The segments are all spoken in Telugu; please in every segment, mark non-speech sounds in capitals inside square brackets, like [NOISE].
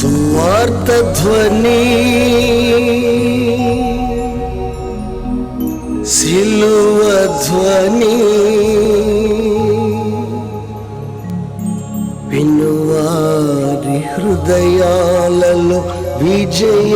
సువార్త ధ్వని సిలువ ధ్వని వినువారి హృదయాలలో విజయ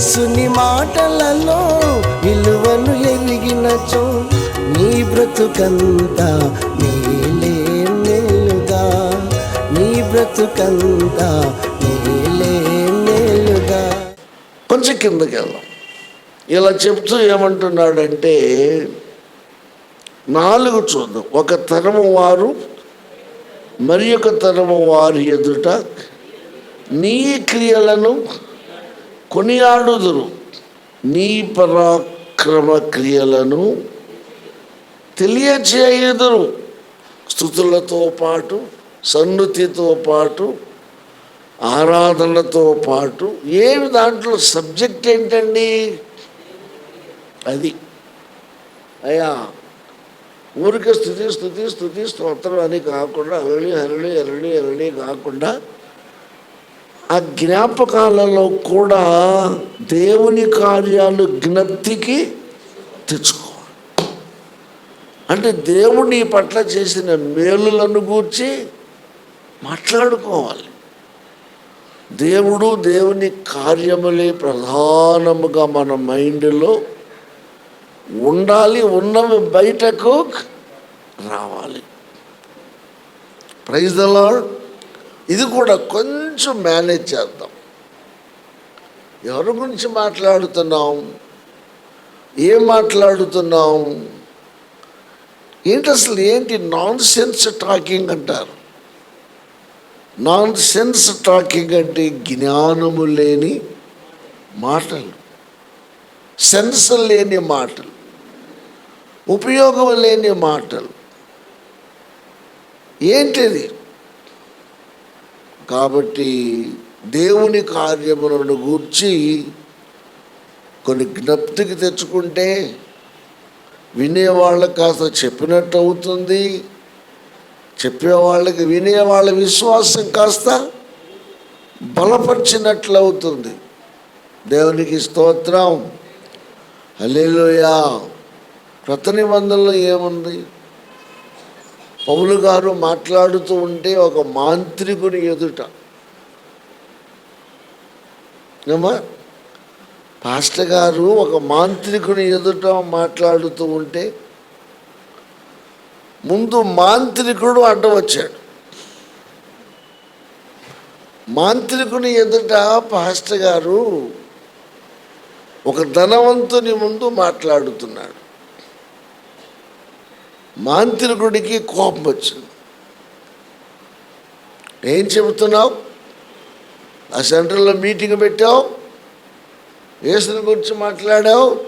యేసుని మాటలలో విలువను ఎదిగినచో నీ బ్రతుకంతా మేలే మేలుగా. నీ బ్రతుకంతా మేలే మేలుగా. కొంచెం కిందకి వెళ్దాం. ఇలా చెప్తూ ఏమంటున్నాడంటే నాలుగు చూద్దాం. ఒక తరము వారు మరి ఒక తరము వారి ఎదుట నీ క్రియలను కొనియాడుదురు. నీ పరాక్రమ క్రియలను తెలియచేయుదురు. స్థుతులతో పాటు సన్నుతితో పాటు ఆరాధనతో పాటు ఏమి దాంట్లో సబ్జెక్ట్ ఏంటండి? అది. అయ్యా ఊరికే స్థుతి స్థుతి స్థుతి స్తోత్రం అని కాకుండా అరళి అరళి అరళి అరళి కాకుండా ఆ జ్ఞాపకాలలో కూడా దేవుని కార్యాలు జ్ఞప్తికి తెచ్చుకోవాలి. అంటే దేవుని పట్ల చేసిన మేలులను గూర్చి మాట్లాడుకోవాలి. దేవుడు దేవుని కార్యములే ప్రధానముగా మన మైండ్లో ఉండాలి ఉన్నవి బయటకు రావాలి. ప్రైజ్ ద లాడ్ ఇది కూడా కొంచెం మేనేజ్ చేద్దాం. ఎవరి గురించి మాట్లాడుతున్నాం? ఏం మాట్లాడుతున్నాం? ఏంటి అసలు ఏంటి నాన్ సెన్స్ టాకింగ్ అంటారు? నాన్ సెన్స్ టాకింగ్ అంటే జ్ఞానము లేని మాటలు. సెన్స్ లేని మాటలు. ఉపయోగం లేని మాటలు. ఏంటిది? కాబట్టి దేవుని కార్యములను గూర్చి కొన్ని జ్ఞప్తికి తెచ్చుకుంటే వినేవాళ్ళకి కాస్త చెప్పినట్టు అవుతుంది చెప్పేవాళ్ళకి వినేవాళ్ళ విశ్వాసం కాస్త బలపరిచినట్లు అవుతుంది దేవునికి స్తోత్రం. హల్లెలూయా. కృత నిబంధనలు ఏముంది? పౌలు గారు మాట్లాడుతూ ఉంటే ఒక మాంత్రికుని ఎదుట. ఏమా? పాస్టర్ గారు ఒక మాంత్రికుని ఎదుట మాట్లాడుతూ ఉంటే ముందు మాంత్రికుడు అడ్డవచ్చాడు మాంత్రికుని ఎదుట పాస్టర్ గారు ఒక ధనవంతుని ముందు మాట్లాడుతున్నాడు. మాంత్రికుడికి కోపం వచ్చింది. ఏం చెబుతున్నావు? ఆ సెంటర్లో మీటింగ్ పెట్టావు? వేసుని గురించి మాట్లాడావు?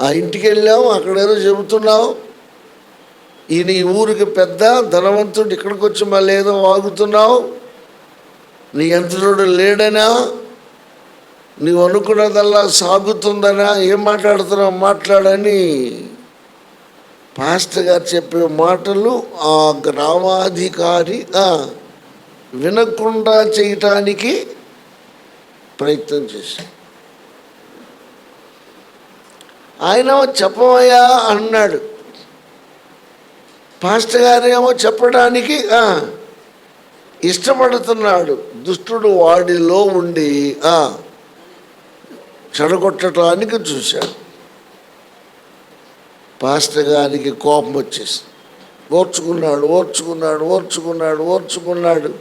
ఆ ఇంటికి వెళ్ళావు? అక్కడేదో చెబుతున్నావు? ఈయన ఈ ఊరికి పెద్ద ధనవంతుడు ఇక్కడికి వచ్చి మళ్ళీ ఏదో వాగుతున్నావు? నీ యంత్రుడు లేడనా? నీవు అనుకున్నదల్లా సాగుతుందనా? ఏం మాట్లాడుతున్నావు? మాట్లాడని. పాస్టర్ గారు చెప్పే మాటలు ఆ గ్రామాధికారి వినకుండా చేయటానికి ప్రయత్నం చేశాడు ఆయన చెప్పవయ్యా అన్నాడు. పాస్టర్ గారేమో చెప్పడానికి ఇష్టపడుతున్నాడు. దుష్టుడు వాడిలో ఉండి చెడగొట్టడానికి చూశాడు. పాస్టర్ గారికి కోపం వచ్చేసి ఓర్చుకున్నాడు ఓర్చుకున్నాడు ఓర్చుకున్నాడు ఓర్చుకున్నాడు.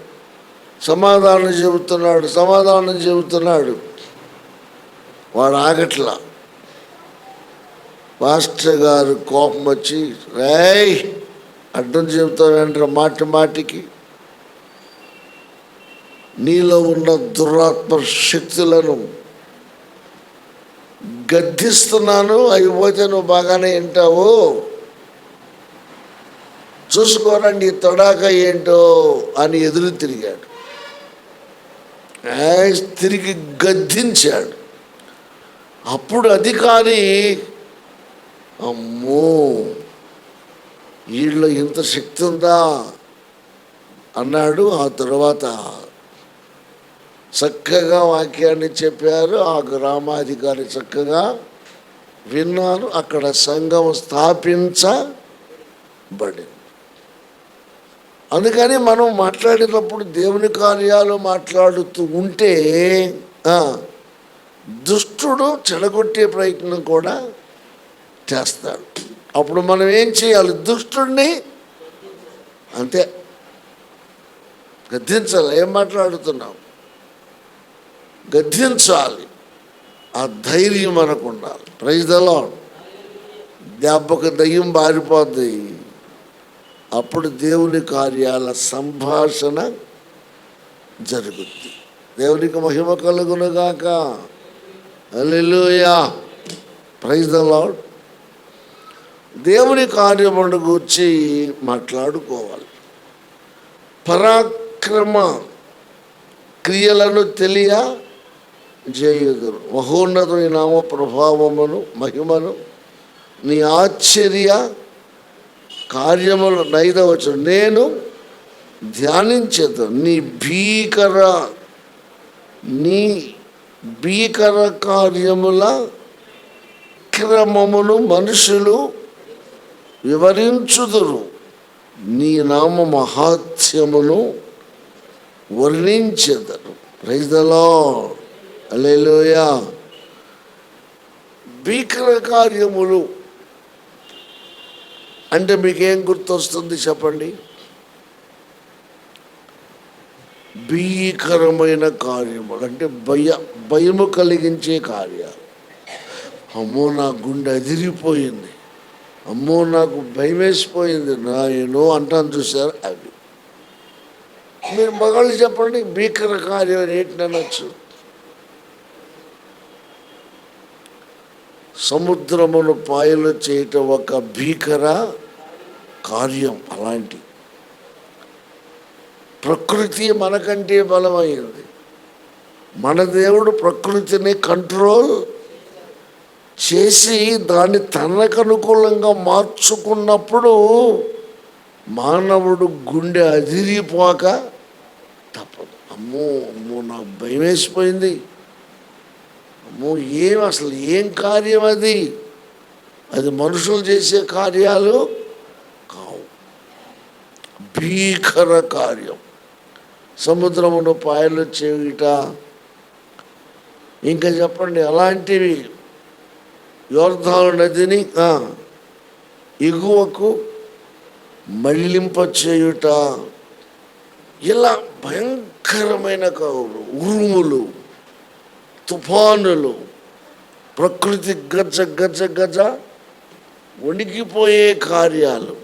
సమాధానం చెబుతున్నాడు సమాధానం చెబుతున్నాడు. వాడు ఆగట్లా. మాస్టర్ గారు కోపం వచ్చి రేయ్ అడ్డం చెబుతానంటారు మాటి మాటికి? నీలో ఉన్న దురాత్మ శక్తులను గద్దిస్తున్నాను అయిపోతే నువ్వు బాగానే వింటావు. చూసుకోరండి తొడాక ఏంటో అని ఎదురు తిరిగాడు. తిరిగి గద్దించాడు. అప్పుడు అధికారి అమ్మో వీళ్ళు ఇంత శక్తి ఉందా? అన్నాడు. ఆ తర్వాత చక్కగా వాక్యాన్ని చెప్పారు. ఆ గ్రామాధికారి చక్కగా విన్నారు. అక్కడ సంఘం స్థాపించబడింది. అందుకని మనం మాట్లాడేటప్పుడు దేవుని కార్యాలు మాట్లాడుతూ ఉంటే దుష్టుడు చెడగొట్టే ప్రయత్నం కూడా చేస్తాడు. అప్పుడు మనం ఏం చేయాలి? దుష్టుడిని అంతే. గద్దించాలి. ఏం మాట్లాడుతున్నాం? గద్దించాలి. ఆ ధైర్యం మనకు ఉండాలి. ప్రైజ్లో దెబ్బకు దయ్యం బారిపోద్ది. అప్పుడు దేవుని కార్యాల సంభాషణ జరుగుద్ది. దేవునికి మహిమ కలుగునుగాక. అల్లెలుయా ప్రైజ్ ద లాడ్ దేవుని కార్యమును గురించి మాట్లాడుకోవాలి. పరాక్రమ క్రియలను తెలియ జయదురు మహోన్నతుని నామ ప్రభావమును మహిమను నీ ఆశ్చర్య కార్యములు నైదవచ్చు నేను ధ్యానించేత నీ భీకర నీ భీకర కార్యముల క్రమమును మనుషులు వివరించుదురు. నీ నామ మహాత్యమును వర్ణించెదరు. ప్రైజలో అలేలోయా భీకర కార్యములు. అంటే మీకేం గుర్తొస్తుంది చెప్పండి? భీకరమైన కార్యములు. అంటే భయ భయము కలిగించే కార్యాలు. అమ్మో నా గుండె అదిరిపోయింది. అమ్మో నాకు భయం వేసిపోయింది నాయనో అంటాను చూసారు అవి. మీరు మగాళ్ళు చెప్పండి భీకర కార్యం ఏంటి సముద్రమును పాయలు చేయటం ఒక భీకర కార్యం అలాంటి. ప్రకృతి మనకంటే బలమైంది మన దేవుడు ప్రకృతిని కంట్రోల్ చేసి దాన్ని తనకు అనుకూలంగా మార్చుకున్నప్పుడు మానవుడు గుండె అదిరిపోక తప్పదు. అమ్మో అమ్మో నాకు భయం వేసిపోయింది ఏం అసలు ఏం కార్యం అది? అది మనుషులు చేసే కార్యాలు కావు. భీకర కార్యం. సముద్రమును పాయలు చేయుట ఇంకా చెప్పండి అలాంటివి యోర్ధాను నదిని ఎగువకు మళ్ళింప చేయుట ఇలా భయంకరమైన కవులు ఉరుములు. తుఫానులు ప్రకృతి గజ గజ గజ వణికిపోయే కార్యాలు.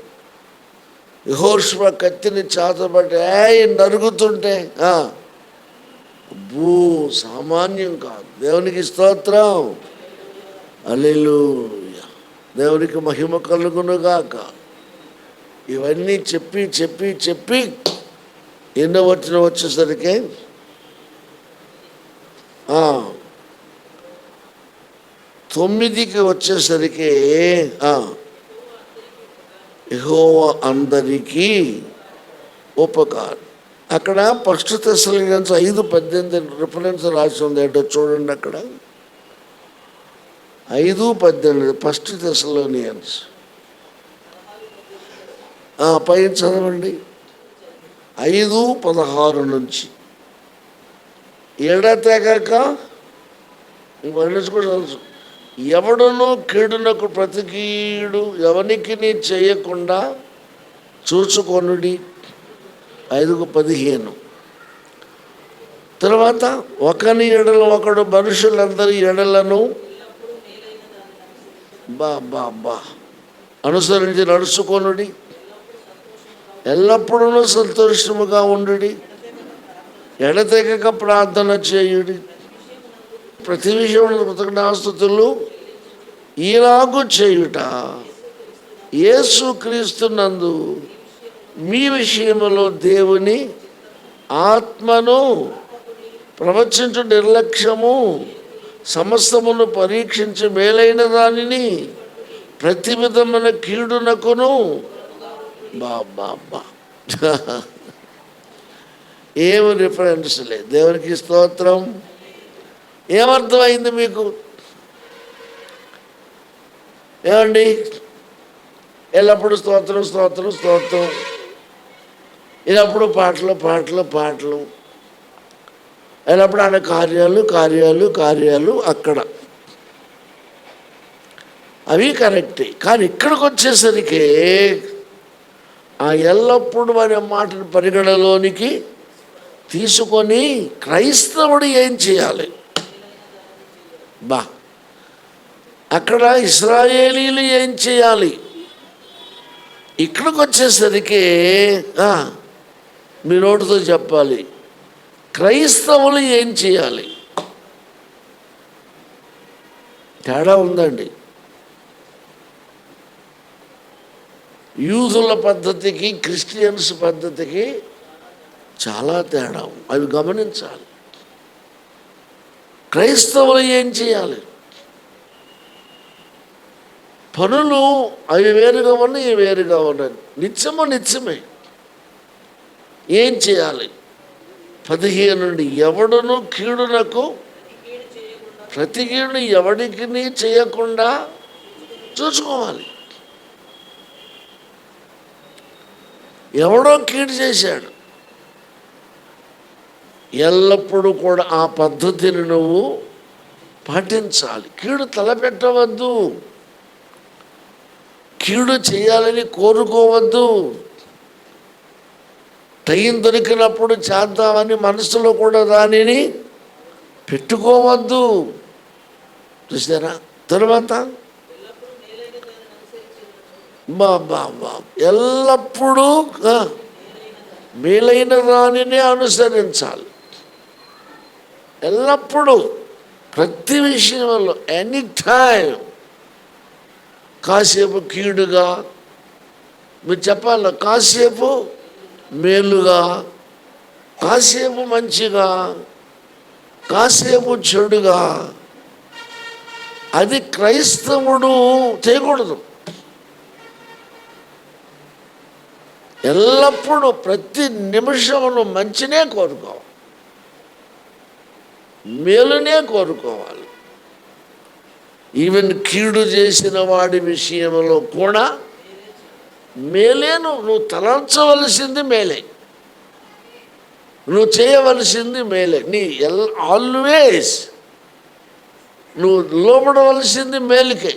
యహోష్మ కత్తిని చాతబట్టి నరుగుతుంటే ఆ, భూ సామాన్యం కాదు. దేవునికి స్తోత్రం. అల్లెలూయ దేవునికి మహిమ కలుగునుగాక. ఇవన్నీ చెప్పి చెప్పి చెప్పి ఎన్నో వచ్చిన వచ్చేసరికి తొమ్మిదికి వచ్చేసరికి యహోవ అందరికీ ఉపకారం. అక్కడ ఫస్ట్ తెసలిగన్స్ ఐదు పద్దెనిమిది రిఫరెన్స్ రాసి ఉంది. ఏంటో చూడండి అక్కడ. ఐదు పద్దెనిమిది ఫస్ట్ తెసలోనియన్స్ పైన చదవండి. ఐదు పదహారు నుంచి. ఎడతెగక కూడా ఎవడనో కీడునకు ప్రతికీడు ఎవనికి చేయకుండా చూచుకొనుడి. ఐదుకు పదిహేను. తర్వాత ఒకని ఎడల ఒకడు మనుషులందరి ఎడలను బా బా బా. అనుసరించి నడుచుకొనుడి. ఎల్లప్పుడూ సంతోషముగా ఉండుడి. ఎడతెగక ప్రార్థన చేయుడి. ప్రతి విషయంలో కృతజ్ఞాస్తుతులు ఈలాగు చేయుట. యేసు క్రీస్తునందు మీ విషయములో దేవుని ఆత్మను ప్రవచించు నిర్లక్ష్యము సమస్తమును పరీక్షించి మేలైన దానిని ప్రతి విధమైన కీడునకును బాబా బా. [LAUGHS] ఏమి రిఫరెన్స్ లేదు. దేవునికి స్తోత్రం. ఏమర్థమైంది మీకు? ఏమండి? ఎల్లప్పుడూ స్తోత్రం స్తోత్రం స్తోత్రం. ఎల్లప్పుడూ పాటలు పాటలు పాటలు. ఎల్లప్పుడు ఆయన కార్యాలు కార్యాలు కార్యాలు అక్కడ. అవి కరెక్టే కానీ ఇక్కడికి వచ్చేసరికి ఆ ఎల్లప్పుడు అనే మాటను పరిగణలోనికి తీసుకొని క్రైస్తవుడు ఏం చేయాలి? బా అక్కడ ఇస్రాయేలీలు ఏం చేయాలి? ఇక్కడికి వచ్చేసరికి మీ నోటితో చెప్పాలి. క్రైస్తవులు ఏం చేయాలి? తేడా ఉందండి. యూదుల పద్ధతికి క్రిస్టియన్స్ పద్ధతికి చాలా తేడా. అవి గమనించాలి. క్రైస్తవులు ఏం చేయాలి? పనులు అవి వేరుగా ఉన్నాయి ఇవి వేరుగా ఉన్నాయి నిత్యము నిత్యమే. ఏం చేయాలి? పదిహేను నుండి ఎవడును కీడునకు ప్రతి కీడును ఎవడికి చేయకుండా చూసుకోవాలి. ఎవడో కీడు చేశాడు. ఎల్లప్పుడూ కూడా ఆ పద్ధతిని నువ్వు పాటించాలి. కీడు తలపెట్టవద్దు. కీడు చేయాలని కోరుకోవద్దు. టైం దొరికినప్పుడు చేద్దామని మనసులో కూడా దానిని పెట్టుకోవద్దు. చూసారా తర్వాత? బా ఎల్లప్పుడూ మేలైన దానిని అనుసరించాలి. ఎల్లప్పుడూ ప్రతి విషయంలో ఎనీ టైం కాసేపు కీడుగా మీరు చెప్పాలి కాసేపు మేలుగా కాసేపు మంచిగా కాసేపు చెడుగా అది క్రైస్తవుడు చేయకూడదు. ఎల్లప్పుడూ ప్రతి నిమిషమును మంచినే కోరుకోవాలి. మేలునే కోరుకోవాలి. ఈవెన్ కీడు చేసిన వాడి విషయంలో కూడా మేలేను నువ్వు తలంచవలసింది మేలే. నువ్వు చేయవలసింది మేలే. నీ ఎల్ ఆల్వేస్ నువ్వు లోపడవలసింది మేలుకే.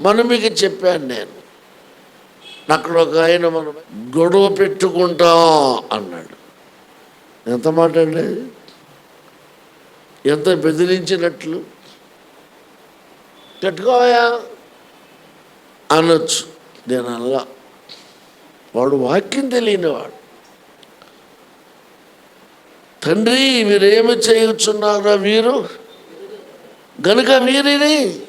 మనం మీకు చెప్పాను నేను. అక్కడ ఒక ఆయన మనం గొడవ పెట్టుకుంటా అన్నాడు. ఎంత మాట అండి ఎంత బెదిరించినట్లు? పెట్టుకోవయా అనొచ్చు. నేను అలా వాడు వాక్యం తెలియనివాడు. తండ్రి మీరేమి చేయుచున్నారా వీరు గనుక వీరిని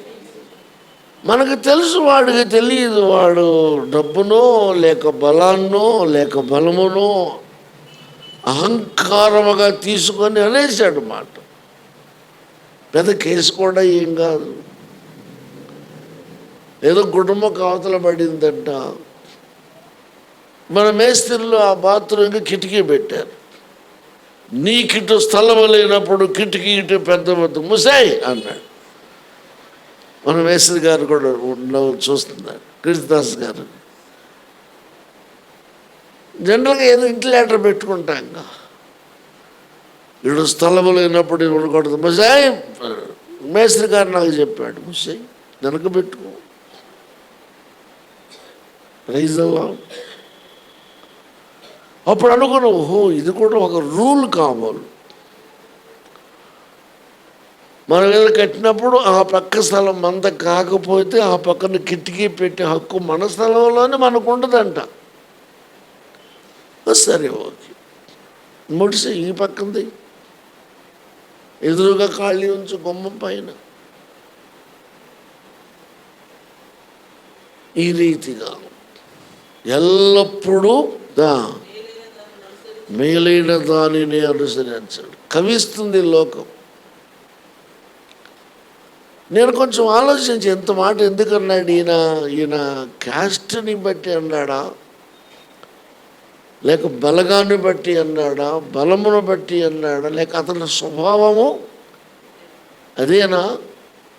మనకు తెలుసు వాడికి తెలియదు. వాడు డబ్బునో లేక బలాన్నో లేక బలమునో అహంకారముగా తీసుకొని అనేసాడు మాట. పెద్ద కేసు కూడా ఏం కాదు. ఏదో కుటుంబం కవతల పడిందంట. మన మేస్త్రిలో ఆ బాత్రూమ్కి కిటికీ పెట్టారు. నీ కిటు స్థలం లేనప్పుడు కిటికీ ఇటు పెద్ద మొత్తం ముసాయి అన్నాడు. మన మేస్త్రి గారు కూడా చూస్తున్నారు. కృష్ణదాస్ గారు. జనరల్గా ఏదో ఇంటి లెటర్ పెట్టుకుంటాం ఇంకా. ఇడు స్థలము లేనప్పుడు ఉండకూడదు ముసాయి మేస్త్రి గారు నాకు చెప్పాడు ముసాయి వెనక పెట్టుకో. ప్రైజ్ అప్పుడు అనుకున్నావు ఓహో ఇది కూడా ఒక రూల్ కావాలి. మనం ఏదో కట్టినప్పుడు ఆ పక్క స్థలం అంత కాకపోతే ఆ పక్కన కిటికీ పెట్టే హక్కు మన స్థలంలోనే మనకు ఉండదంట. సరే ఓకే. ముడిసి ఈ పక్కంది. ఎదురుగా ఖాళీ ఉంచు గుమ్మం పైన. ఈ రీతిగా ఎల్లప్పుడూ దా మేలైన దానిని అనుసరించాడు. కవిస్తుంది లోకం. నేను కొంచెం ఆలోచించి ఎంత మాట ఎందుకు అన్నాడు ఈయన? ఈయన క్యాస్ట్ని బట్టి అన్నాడా? లేక బలగాన్ని బట్టి అన్నాడా బలమును బట్టి అన్నాడా లేక అతని స్వభావము అదేనా?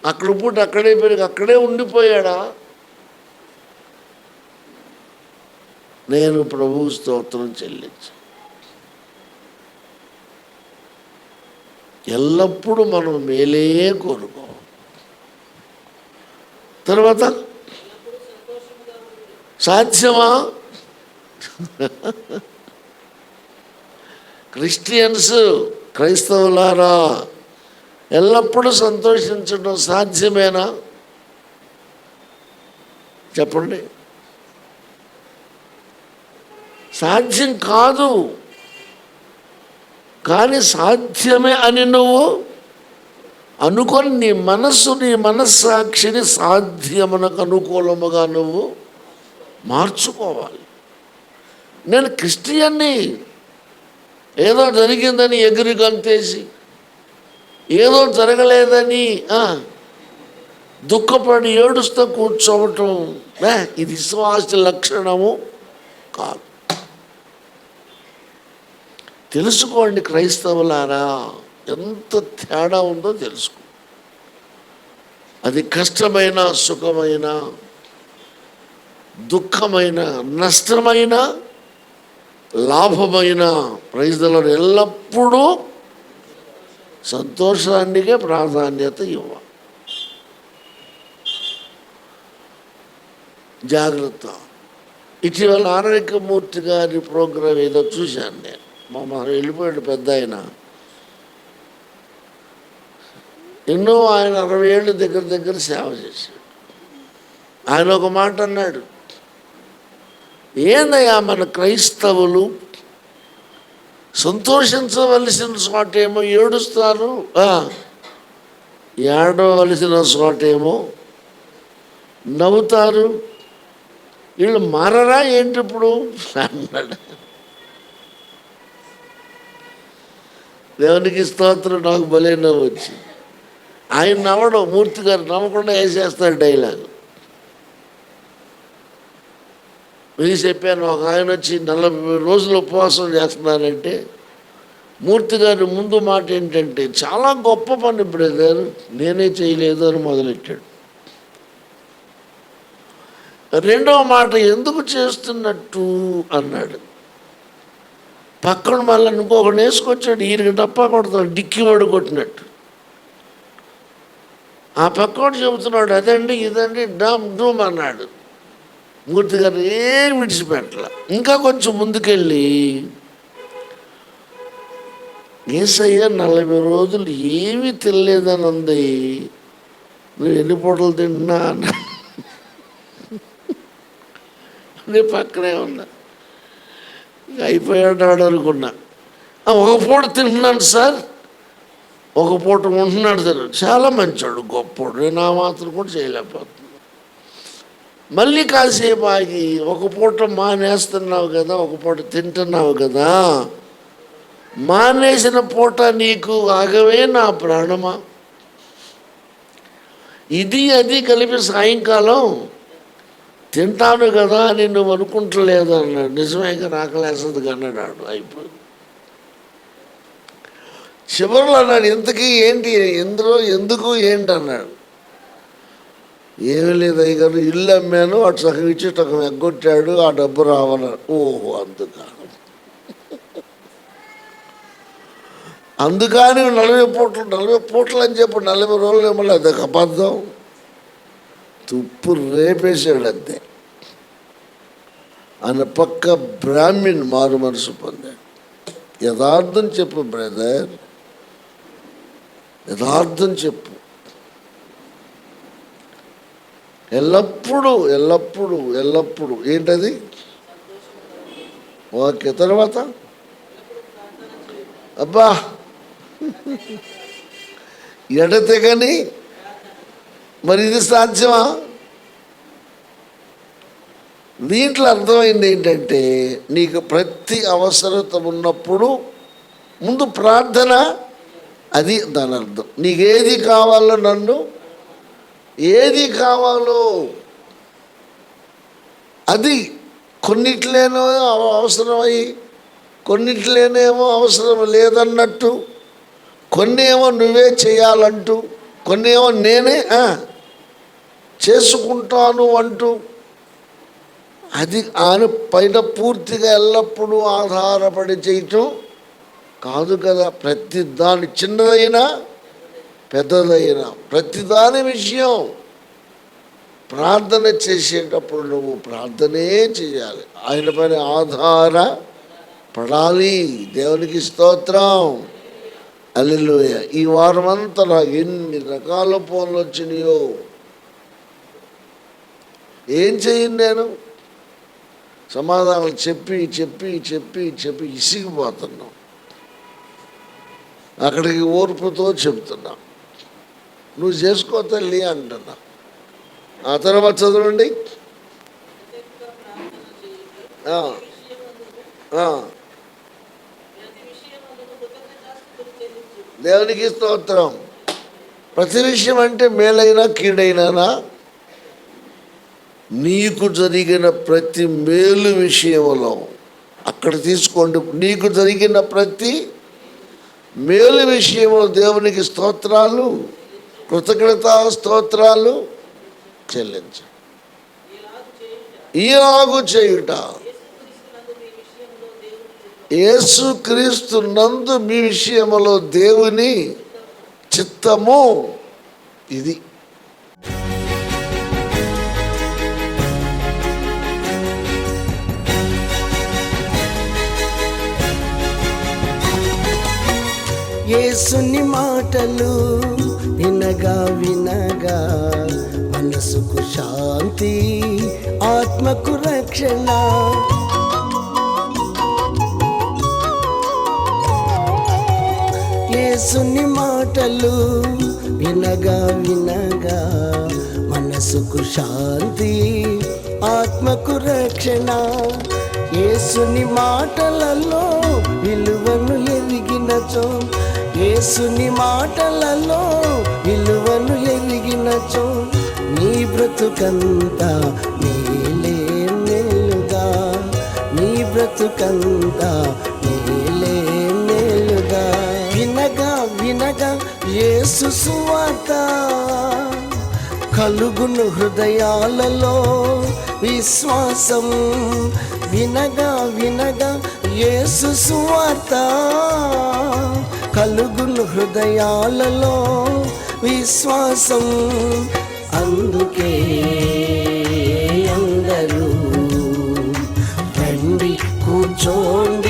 అక్కడ పుట్టి అక్కడే పెరిగి అక్కడే ఉండిపోయాడా? నేను ప్రభు స్తోత్రం చెల్లించు ఎల్లప్పుడూ మనం మేలే కోరుకో. తర్వాత? సాధ్యమా? క్రిస్టియన్స్ క్రైస్తవులారా ఎల్లప్పుడూ సంతోషించడం సాధ్యమేనా? చెప్పండి. సాధ్యం కాదు. కానీ సాధ్యమే అని నువ్వు అనుకొని నీ మనస్సు నీ మనస్సాక్షిని సాధ్యమునకు అనుకూలముగా నువ్వు మార్చుకోవాలి. నేను క్రిస్టియన్ని. ఏదో జరిగిందని ఎగిరి గంతేసి ఏదో జరగలేదని దుఃఖపడి ఏడుస్తూ కూర్చోవటం ఇది విశ్వాస లక్షణము కాదు. తెలుసుకోండి క్రైస్తవులారా ఎంత తేడా ఉందో తెలుసుకో. అది కష్టమైన సుఖమైన దుఃఖమైన నష్టమైన లాభమైన ప్రైజ్లలో ఎల్లప్పుడూ సంతోషానికే ప్రాధాన్యత ఇవ్వాలి జాగ్రత్త. ఇటీవల ఆరోగ్యమూర్తి గారి ప్రోగ్రాం ఏదో చూశాను నేను. మా మా వెళ్ళిపోయాడు పెద్ద ఆయన. ఎన్నో ఆయన అరవై ఏళ్ళు దగ్గర దగ్గర సేవ చేశాడు. ఆయన ఒక మాట అన్నాడు ఏందయ్యా మన క్రైస్తవులు? సంతోషించవలసిన చోటేమో ఏడుస్తారు. ఏడవలసిన చోటేమో నవ్వుతారు. వీళ్ళు మారరా ఏంటి ఇప్పుడు? అన్నాడు. దేవునికి స్తోత్రం నాకు బలైన నవ్వు వచ్చి ఆయన నవ్వడం మూర్తి గారు నవ్వకుండా వేసేస్తాడు డైలాగ్. నేను చెప్పాను ఒక ఆయన వచ్చి నలభై రోజులు ఉపవాసం చేస్తున్నారంటే మూర్తి గారి ముందు మాట ఏంటంటే చాలా గొప్ప పని బ్రదర్ నేనే చేయలేదు అని మొదలెట్టాడు. రెండవ మాట ఎందుకు చేస్తున్నట్టు అన్నాడు. పక్కన మళ్ళీ ఇంకొకటి వేసుకొచ్చాడు ఈయనకి డప్పా కొడతాడు డిక్కి వాడు కొట్టినట్టు. ఆ పక్కోడు చెబుతున్నాడు అదండి ఇదండి డమ్ డూమ్ అన్నాడు. మూర్తి గారు ఏం విడిచిపెట్టలే? ఇంకా కొంచెం ముందుకెళ్ళి ఏసయ్య నలభై రోజులు ఏమీ తినలేదని ఉంది నువ్వు ఎన్ని పూటలు తింటున్నా అన్నా. నీ పక్కనే ఉన్నా. ఇంకా అయిపోయాడు అనుకున్నా. ఒక పూట తింటున్నాను సార్. ఒక పూట ఉంటున్నాడు సార్. చాలా మంచోడు గొప్పోడు. నేను ఆ మాత్రం కూడా చేయలేకపోతున్నా. మళ్ళీ కాసేపు ఆగి ఒక పూట మానేస్తున్నావు కదా ఒక పూట తింటున్నావు కదా మానేసిన పూట నీకు ఆగవే నా ప్రాణమా? ఇది అది కలిపి సాయంకాలం తింటాను కదా అని నువ్వు అనుకుంటలేదు అన్నాడు. నిజమే రాకలేస్తుంది అన్నాడు. అయిపోయి చివరిలో అన్నాడు ఇంతకీ ఏంటి ఎందులో ఎందుకు ఏంటి అన్నాడు. ఏమీ లేదు అయ్యగారు ఇల్లు అమ్మాను అటు సగం ఇచ్చి సగం ఎగ్గొట్టాడు ఆ డబ్బు రావాలి ఓహో అందుకా అందుకని నలభై పూటలు నలభై పూటలు అని చెప్పి నలభై రోజులు ఏమో అదొక అబద్ధం. తుప్పు రేపేశాడు అంతే. ఆయన పక్క బ్రాహ్మణ్ మారు మనసు పొందాడు. యథార్థం చెప్పు బ్రదర్. యథార్థం చెప్పు. ఎల్లప్పుడూ ఎల్లప్పుడూ ఎల్లప్పుడూ. ఏంటది? ఓకే తర్వాత? అబ్బా! ఎడతెగని మరి ఇది సాధ్యమా? దీంట్లో అర్థమైంది ఏంటంటే నీకు ప్రతి అవసరత ఉన్నప్పుడు ముందు ప్రార్థన అది దాని అర్థం. నీకేది కావాలో నన్ను ఏది కావాలో అది కొన్నిట్లేనో అవసరమై కొన్నిట్లేనేమో అవసరం లేదన్నట్టు కొన్ని ఏమో నువ్వే చేయాలంటూ కొన్ని ఏమో నేనే చేసుకుంటాను అంటూ అది ఆయన పైన పూర్తిగా ఎల్లప్పుడూ ఆధారపడి చేయటం కాదు కదా. ప్రతి దాని చిన్నదైనా పెద్దదైన ప్రతిదాని విషయం ప్రార్థన చేసేటప్పుడు నువ్వు ప్రార్థనే చేయాలి. ఆయన పైన ఆధార పడాలి. దేవునికి స్తోత్రం. అల్లెలుయ ఈ వారం అంతా నాకు ఎన్ని రకాల ఫోన్లు వచ్చినాయో. ఏం చేయను నేను? సమాధానాలు చెప్పి చెప్పి చెప్పి చెప్పి ఇసిగిపోతున్నాం. అక్కడికి ఓర్పుతో చెప్తున్నాం. నువ్వు చేసుకో తల్లి అంటున్నా. ఆ తర్వాత చదవండి. దేవునికి స్తోత్రం. ప్రతి విషయం అంటే మేలైనా కీడైనానా? నీకు జరిగిన ప్రతి మేలు విషయంలో అక్కడ తీసుకోండి. నీకు జరిగిన ప్రతి మేలు విషయంలో దేవునికి స్తోత్రాలు. కృతజ్ఞతా స్తోత్రాలు చెల్లించ. ఈలాగు చేయుట. యేసుక్రీస్తు నందు మీ విషయంలో దేవుని చిత్తము ఇది. యేసుని మాటలు వినగా వినగా మనసుకు శాంతి ఆత్మకు రక్షణ. యేసుని మాటలు వినగా వినగా మనసుకు శాంతి ఆత్మకు రక్షణ. యేసుని మాటలలో విలువను ఎరిగినచో యేసుని మాటలలో విలువను ఎలిగినచో నీ బ్రతుకంతా నీలే మేలుగా. నీ బ్రతుకంతా నీలే మేలుగా. వినగా వినగా యేసు సువాత కలుగును హృదయాలలో విశ్వాసం. వినగా వినగా యేసు సువార్త. కలుగును హృదయాలలో విశ్వాసం. అందుకే అందరూ రండి కూర్చోండి.